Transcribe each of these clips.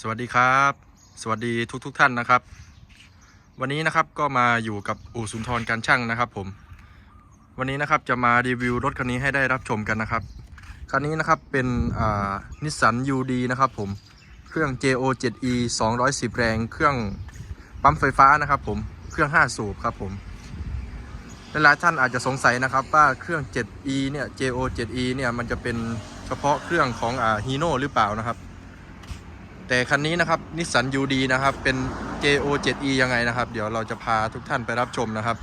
สวัสดีครับ สวัสดีทุกทุกท่านนะครับ วันนี้นะครับก็มาอยู่กับอู่สุนทรการช่างนะครับ ผม วันนี้นะครับจะมารีวิวรถคันนี้ให้ได้รับชมกันนะครับคันนี้นะครับเป็นนิสสัน UD นะครับผมเครื่อง JO 7E 210 แรงเครื่องปั๊มไฟฟ้านะครับ ผมเครื่อง 5 สูบครับผมหลายท่านอาจจะสงสัยนะครับว่าเครื่อง 7E เนี่ย JO 7E เนี่ยมันจะเป็นเฉพาะเครื่องของอ่า Hino หรือเปล่านะครับ แต่คันนี้นะครับนิสสัน UD นะครับ เป็น JO 7E ยังไงนะครับ เดี๋ยวเราจะพาทุกท่านไปรับชมนะครับ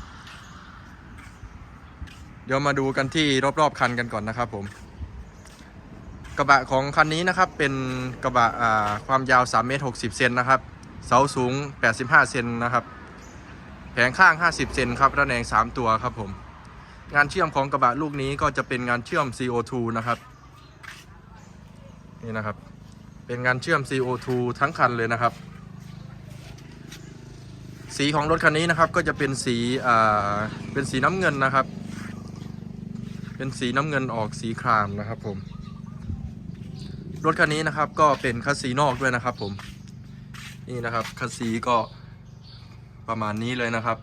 เดี๋ยวมาดูกันที่รอบๆคันกันก่อนนะครับ ผม กระบะของคันนี้นะครับ เป็นกระบะอ่าความยาว3เมตร60เซนนะครับ เสาสูง 85เซนนะครับแผงข้าง 50 เซนครับ ระแนง 3 ตัวครับผม งานเชื่อมของกระบะลูกนี้ก็จะเป็นงานเชื่อม CO2 นะครับ นี่นะครับ เป็นงานเชื่อม CO2 ทั้งคันเลยนะครับ สีของรถคันนี้นะครับก็จะเป็นสีอ่าเป็นสีน้ำเงินนะครับ เป็นสีน้ำเงินออกสีครามนะครับผมรถคันนี้นะครับก็เป็นคัสซีนอกด้วยนะครับผมนี่นะครับคัสซีก็ประมาณนี้เลยนะครับ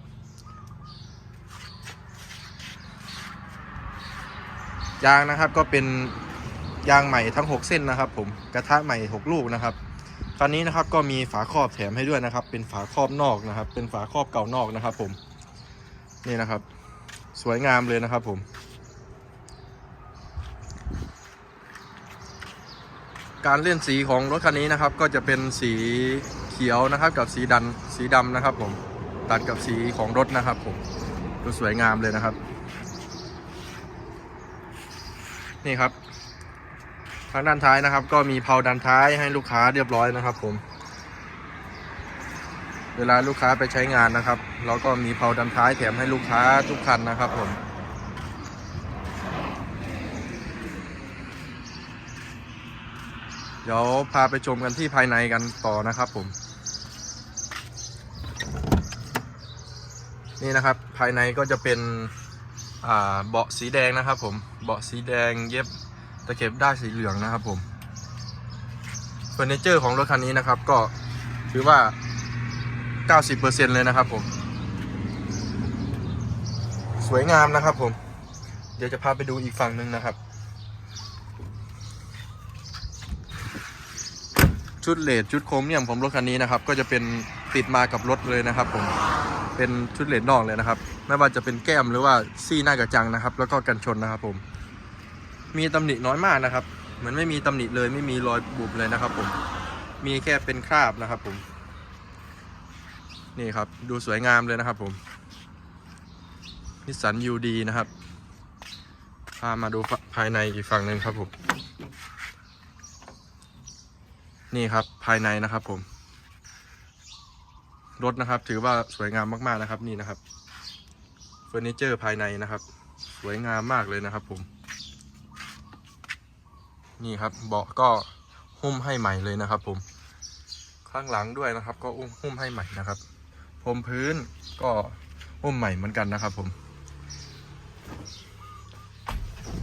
ยางนะครับก็เป็น ยางใหม่ทั้ง 6 เส้นนะครับ ผมกระทะใหม่ 6 ลูกนะครับคันนี้นะครับก็มีฝาครอบแถมให้ด้วยนะครับ เป็นฝาครอบนอกนะครับ เป็นฝาครอบเก่านอกนะครับ ผมนี่นะครับ สวยงามเลยนะครับ ผม การเล่นสีของรถคันนี้นะครับ ก็จะเป็นสีเขียวนะครับ กับสีดันสีดำนะครับ ผมตัดกับสีของรถนะครับ ผมดูสวยงามเลยนะครับ นี่ครับ ทางด้านท้ายนะครับ ก็มีเพลาดันท้ายให้ลูกค้าเรียบร้อยนะครับ ผม เวลาลูกค้าไปใช้งานนะครับเราก็มีเพลาดันท้ายแถมให้ลูกค้าทุกคันนะครับ ผมเดี๋ยวพาไปชมกันที่ภายในกันต่อนะครับ ผม นี่นะครับ ภายในก็จะเป็นเบาะสีแดงนะครับ ผมเบาะสีแดงเย็บะเข็บด้าสีเหลืองนะครับผมเฟอร์นิเจอร์ของรถคันนี้นะครับ ก็ถือว่า 90%เลยนะครับผม สวยงามนะครับผม เดี๋ยวจะพาไปดูอีกฝั่งหนึ่งนะครับ ชุดเลดชุดโครเมียมของรถคันนี้นะครับ ก็จะเป็นติดมากับรถเลยนะครับผมเป็นชุดเลดนอกเลยนะครับ ไม่ว่าจะเป็นแก้มหรือว่าซี่หน้ากระจังนะครับ แล้วก็กันชนนะครับผม มีตำหนิน้อยมากนะครับ เหมือนไม่มีตำหนิเลยไม่มีรอยบุบเลยนะครับผม มีแค่เป็นคราบนะครับผม นี่ครับดูสวยงามเลยนะครับผมนิสสันยูดีนะครับ พามาดูภายในอีกฝั่งหนึ่งครับผม นี่ครับภายในนะครับผม รถนะครับถือว่าสวยงามมากๆนะครับนี่นะครับเฟอร์นิเจอร์ภายในนะครับ สวยงามมากเลยนะครับผม นี่ครับเบาะก็หุ้มให้ใหม่เลยนะครับผมข้างหลังด้วยนะครับ ก็อุ้มหุ้มให้ใหม่นะครับพรมพื้นก็หุ้มใหม่เหมือนกันนะครับผม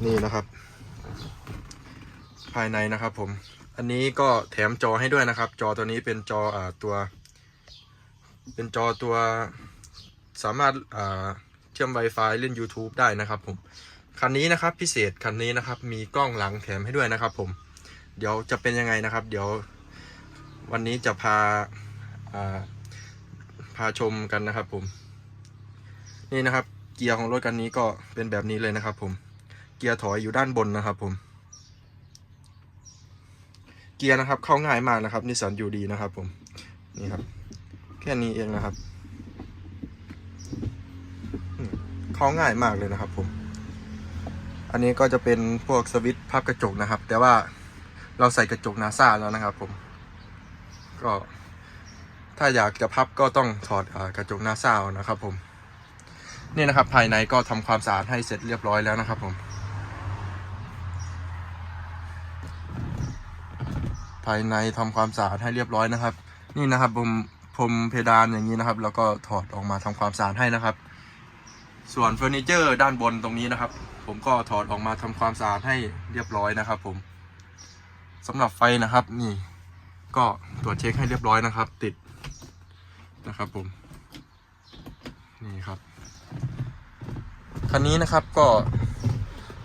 นี่นะครับ ภายในนะครับผม อันนี้ก็แถมจอให้ด้วยนะครับ จอตัวนี้เป็นจออ่าตัว เป็นจอตัวสามารถอ่าเชื่อม Wi-Fi เล่น YouTube ได้นะครับผม คันนี้นะครับพิเศษคันนี้นะครับมีกล้องหลังแถมให้ด้วยนะครับ ผมเดี๋ยวจะเป็นยังไงนะครับ เดี๋ยววันนี้จะพาพาชมกันนะครับผม นี่นะครับ เกียร์ของรถคันนี้ก็เป็นแบบนี้เลยนะครับ ผม เกียร์ถอยอยู่ด้านบนนะครับ ผม เกียร์นะครับเข้าง่ายมากนะครับนิสสันยูดีนะครับ ผมนี่ครับ แค่นี้เองนะครับเข้าง่ายมากเลยนะครับ ผม อันนี้ก็จะเป็นพวกสวิตช์พับกระจกนะครับ แต่ว่าเราใส่กระจกนาซาแล้วนะครับผม ก็ถ้าอยากจะพับก็ต้องถอดอกระจกนาซาเอานะครับผม นี่นะครับภายในก็ทำความสะอาดให้เสร็จเรียบร้อยแล้วนะครับผม ภายในทำความสะอาดให้เรียบร้อยนะครับ นี่นะครับผมผมเพดานอย่างนี้นะครับ แล้วก็ถอดออกมาทำความสะอาดให้นะครับ ส่วนเฟอร์นิเจอร์ด้านบนตรงนี้นะครับ ผมก็ถอดออกมาทำความสะอาดให้เรียบร้อยนะครับผมสำหรับไฟนะครับนี่ ก็ตรวจเช็คให้เรียบร้อยนะครับ ติดนะครับผมนี่ครับคันนี้นะครับก็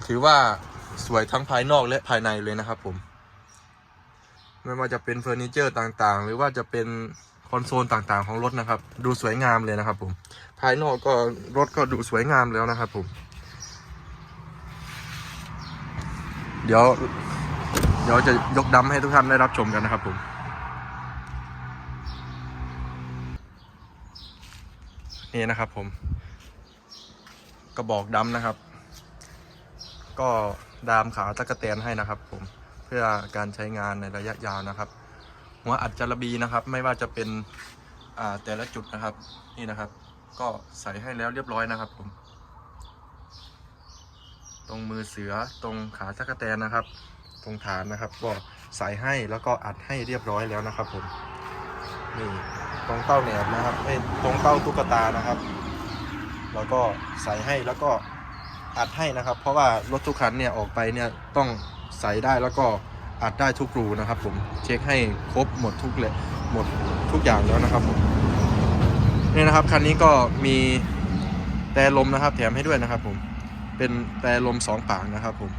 ถือว่าสวยทั้งภายนอกและภายในเลยนะครับผม ไม่ว่าจะเป็นเฟอร์นิเจอร์ต่างๆ หรือว่าจะเป็นคอนโซลต่างๆของรถนะครับ ดูสวยงามเลยนะครับผม ภายนอกก็รถก็ดูสวยงามแล้วนะครับผม เดี๋ยว เดี๋ยวจะยกดำให้ทุกท่านได้รับชมกันนะครับผมนี่นะครับผมกระบอกดำนะครับ ก็ดามขาตะกะแตนให้นะครับ ผมเพื่อการใช้งานในระยะยาวนะครับ หัวอัดจระบีนะครับ ไม่ว่าจะเป็นอ่าแต่ละจุดนะครับ นี่นะครับ ก็ใส่ให้แล้วเรียบร้อยนะครับผม ตรงมือเสือตรงขาตะกะแตนนะครับ ตรงฐานนะครับ ก็ใส่ให้แล้วก็อัดให้เรียบร้อยแล้วนะครับผมนี่ตรงเต้าแหนบนะครับเอ้ตรงเต้าตุ๊กตานะครับ แล้วก็ใส่ให้แล้วก็อัดให้นะครับ เพราะว่ารถทุกคันเนี่ยออกไปเนี่ยต้องใส่ได้แล้วก็อัดได้ทุกรูนะครับ ผมเช็คให้ครบหมดทุกเลยหมดทุกอย่างแล้วนะครับผม นี่นะครับคันนี้ก็มีแต่ลมนะครับ แถมให้ด้วยนะครับ ผมเป็นแต่ลมสองปากนะครับ ผม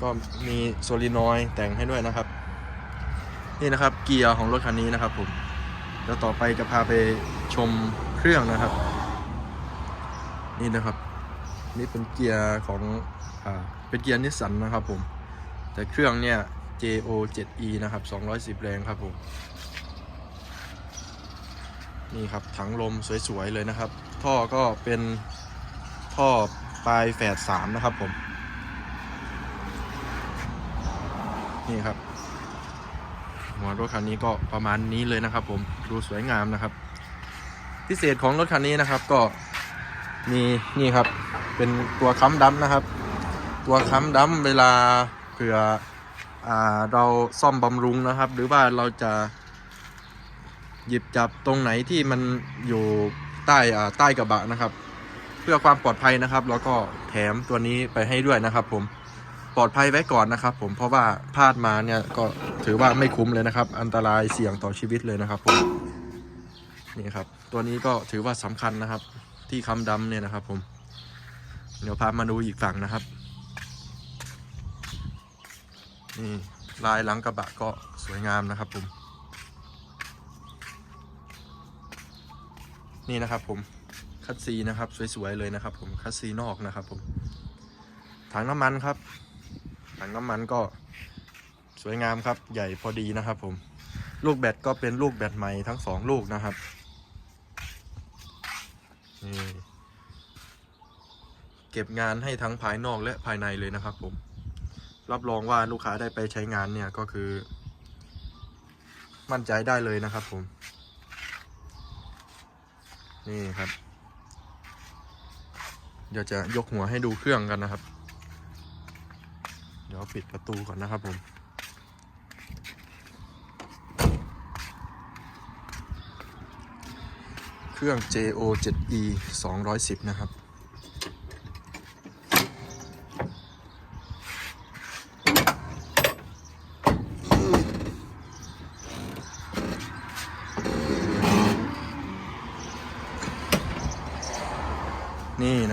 ก็มีโซลินอยด์แต่งให้ด้วยนะครับ นี่นะครับเกียร์ของรถคันนี้นะครับ ผมเดี๋ยวต่อไปจะพาไปชมเครื่องนะครับ นี่นะครับ นี่เป็นเกียร์ของอ่าเป็นเกียร์นิสสันนะครับ ผม แต่เครื่องเนี่ย JO 7E นะครับ 210 แรงครับผม นี่ครับถังลมสวยๆเลยนะครับ ท่อก็เป็นท่อปลายแฝด3นะครับผม นี่ครับ หัวรถคันนี้ก็ประมาณนี้เลยนะครับ ผมดูสวยงามนะครับ พิเศษของรถคันนี้นะครับก็มีนี่ครับ เป็นตัวค้ำดัมนะครับ ตัวค้ำดัมเวลาเผื่ออเราซ่อมบำรุงนะครับ หรือว่าเราจะ หยิบจับตรงไหนที่มันอยู่ใต้อ่าใต้กระบะนะครับ เพื่อความปลอดภัยนะครับ แล้วก็แถมตัวนี้ไปให้ด้วยนะครับ ผมปลอดภัยไว้ก่อนนะครับ ผมเพราะว่าพลาดมาเนี่ยก็ถือว่าไม่คุ้มเลยนะครับ อันตรายเสี่ยงต่อชีวิตเลยนะครับผมนี่ครับ ตัวนี้ก็ถือว่าสำคัญนะครับ ที่คำดำเนี่ยนะครับ ผม เดี๋ยวพามาดูอีกฝั่งนะครับนี่ลายหลังกระบะก็สวยงามนะครับผม นี่นะครับผมคัดซีนะครับสวยๆเลยนะครับ ผมคัดซีนอกนะครับผมถังน้ำมันครับ ถังน้ำมันก็สวยงามครับ ใหญ่พอดีนะครับ ผมลูกแบตก็เป็นลูกแบตใหม่ทั้งสองลูกนะครับนี่เก็บงานให้ทั้งภายนอกและภายในเลยนะครับ ผม รับรองว่าลูกค้าได้ไปใช้งานเนี่ยก็คือ มั่นใจได้เลยนะครับ ผม นี่ครับ เดี๋ยวจะยกหัวให้ดูเครื่องกันนะครับ เดี๋ยวปิดประตูก่อนนะครับผมเครื่อง JO 7E 210 นะครับ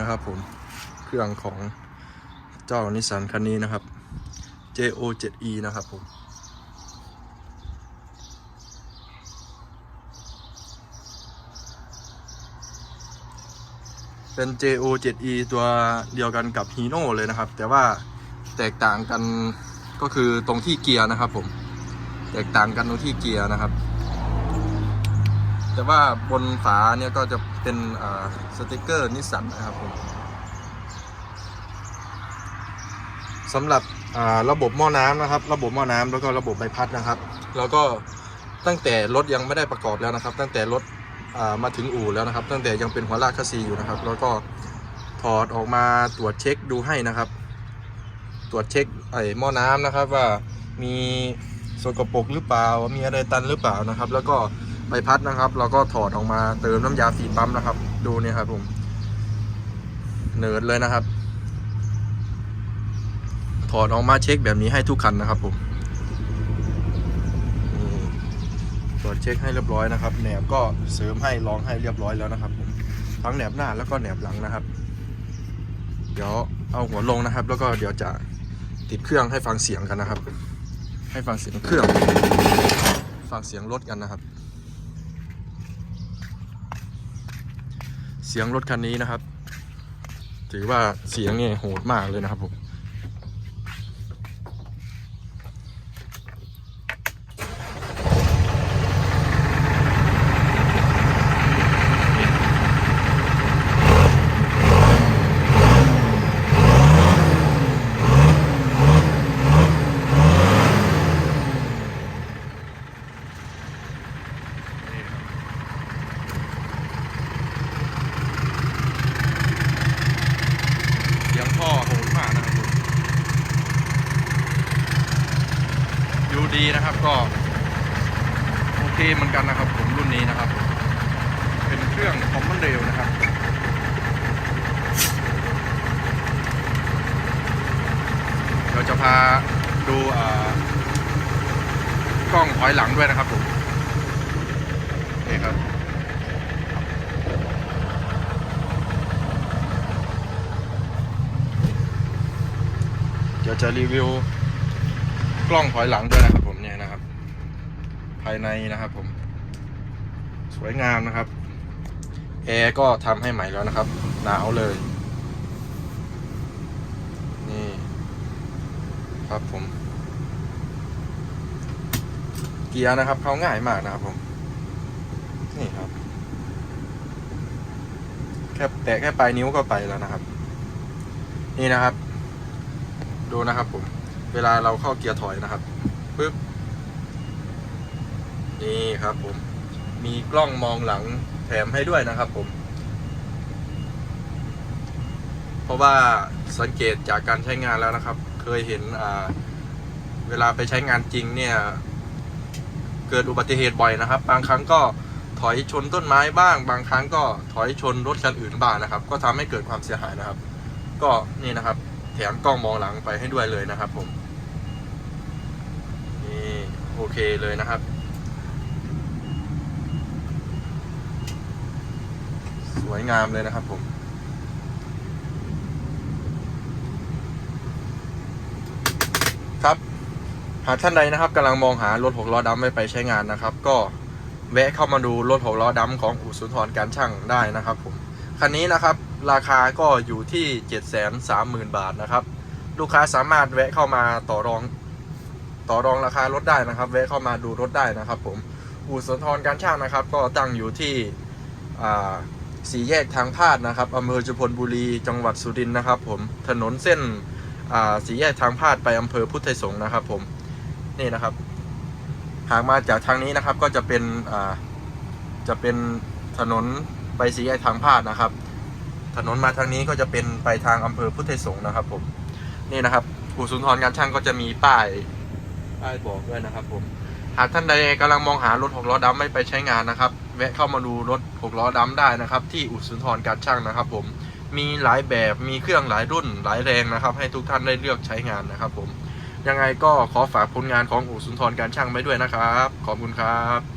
นะครับผม เครื่องของเจ้านิสสันคันนี้นะครับ JO 7E นะครับผม เป็น JO 7E ตัวเดียวกันกับ Hino เลยนะครับ แต่ว่าแตกต่างกันก็คือตรงที่เกียร์นะครับผม แตกต่างกันตรงที่เกียร์นะครับ แต่ว่าบนฝาเนี่ยก็จะเป็นสติกเกอร์นิสสันนะครับผมสำหรับระบบหม้อน้ำนะครับ ระบบหม้อน้ำแล้วก็ระบบใบพัดนะครับ แล้วก็ตั้งแต่รถยังไม่ได้ประกอบแล้วนะครับ ตั้งแต่รถมาถึงอู่แล้วนะครับ ตั้งแต่ยังเป็นหัวลากคัสซีอยู่นะครับ แล้วก็ถอดออกมาตรวจเช็คดูให้นะครับ ตรวจเช็คไอ้หม้อน้ำนะครับว่ามีสกปรกหรือเปล่า มีอะไรตันหรือเปล่านะครับ แล้วก็ ใบพัดนะครับ เราก็ถอดออกมาเติมน้ำยาฟีปั๊มนะครับ ดูเนี่ยครับผมเนิร์ดเลยนะครับ ถอดออกมาเช็คแบบนี้ให้ทุกคันนะครับผมนี่เช็คให้เรียบร้อยนะครับแหนบก็เสริมให้ลองให้เรียบร้อยแล้วนะครับผมทั้งแหนบหน้าแล้วก็แหนบหลังนะครับ เดี๋ยวเอาหัวลงนะครับ แล้วก็เดี๋ยวจะติดเครื่องให้ฟังเสียงกันนะครับ ให้ฟังเสียงเครื่อง ฟังเสียงรถกันนะครับ สียงรถคันนี้นะครับ ถือว่าเสียงเนี่ยโหดมากเลยนะครับผม เสียงท่อโหดมากนะครับผมดูดีนะครับ ก็โอเคเหมือนกันนะครับผมรุ่นนี้นะครับ เป็นเครื่องคอมมอนเรลนะครับเดี๋ยวจะพาดูอ่ากล้องถอยหลังด้วยนะครับผมนี่ครับเดี๋ยวจะรีวิวกล้องถอยหลังด้วยนะครับายในนะครับผม สวยงามนะครับแอร์ก็ทำให้ใหม่แล้วนะครับ หนาวเลย นี่ครับผม เกียร์นะครับเข้าง่ายมากนะครับผม นี่ครับ แค่แตะแค่ปลายนิ้วก็ไปแล้วนะครับ นี่นะครับ ดูนะครับผม เวลาเราเข้าเกียร์ถอยนะครับปึ๊บ นี่ครับผม มีกล้องมองหลังแถมให้ด้วยนะครับผม เพราะว่าสังเกตจากการใช้งานแล้วนะครับ เคยเห็นเวลาไปใช้งานจริงเนี่ย เกิดอุบัติเหตุบ่อยนะครับ บางครั้งก็ถอยชนต้นไม้บ้าง บางครั้งก็ถอยชนรถคันอื่นบ้างนะครับ ก็ทำให้เกิดความเสียหายนะครับ ก็นี่นะครับ แถมกล้องมองหลังไปให้ด้วยเลยนะครับผมนี่โอเคเลยนะครับ ส วยงามเลยนะครับผมครับหากท่านใดนะครับกำลังมองหารถหกล้อดำไว้ไปใช้งานนะครับ ก็แวะเข้ามาดูรถหกล้อดำของอู่สุนทรการช่างได้นะครับผมคันนี้นะครับราคาก็อยู่ที่ 730,000 บาทนะครับ ลูกค้าสามารถแวะเข้ามาต่อรอง ต่อรองราคารถได้นะครับ แวะเข้ามาดูรถได้นะครับ ผมอู่สุนทรการช่างนะครับ ก็ตั้งอยู่ที่อ่า สี่แยกทางพาดนะครับอำเภอจุพลบุรีจังหวัดสุรินทร์นะครับผมถนนเส้นสี่แยกทางพาดไปอำเภอพุทธไทยสงฆ์นะครับผมนี่นะครับหากมาจากทางนี้นะครับก็จะเป็นจะเป็นถนนไปสี่แยกทางพาดนะครับ ถนนมาทางนี้ก็จะเป็นไปทางอำเภอพุทธไทยสงฆ์นะครับผมนี่นะครับอู่สุนทรการช่างก็จะมีป้ายป้ายบอกด้วยนะครับผมหากท่านใดกำลังมองหารถหกล้อดำไม่ไปใช้งานนะครับ แวะเข้ามาดูรถหกล้อดำได้นะครับ ที่อุสุนทรการช่างนะครับผมมีหลายแบบมีเครื่องหลายรุ่นหลายแรงนะครับ ให้ทุกท่านได้เลือกใช้งานนะครับผมยังไงก็ขอฝากผลงานของอุสุนทรการช่างไว้ด้วยนะครับ ขอบคุณครับ